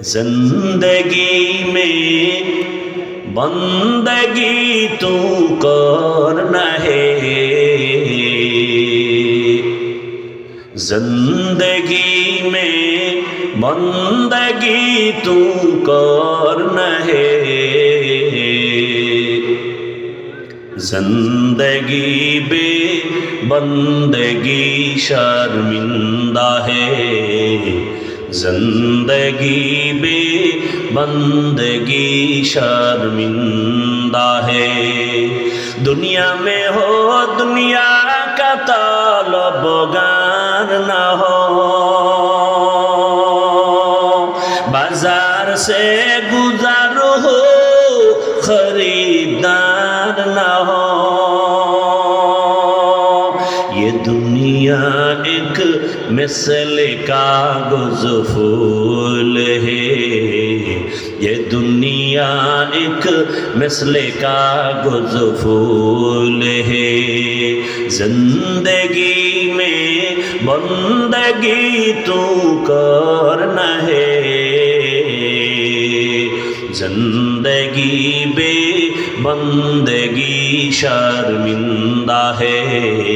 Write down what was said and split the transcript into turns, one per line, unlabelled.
زندگی میں بندگی تو کرنا ہے زندگی میں بندگی تو کرنا ہے زندگی بے بندگی شرمندہ ہے۔ زندگی بے بندگی شرمندہ ہے دنیا میں ہو دنیا کا طالب گان نہ ہو بازار سے گزر ہو خریدار دنیا ایک مثل کاغذ پھول ہے۔ یہ دنیا ایک مثل کاغذ پھول ہے۔ زندگی میں بندگی تو کرنا ہے۔ زندگی بے بندگی شرمندہ ہے۔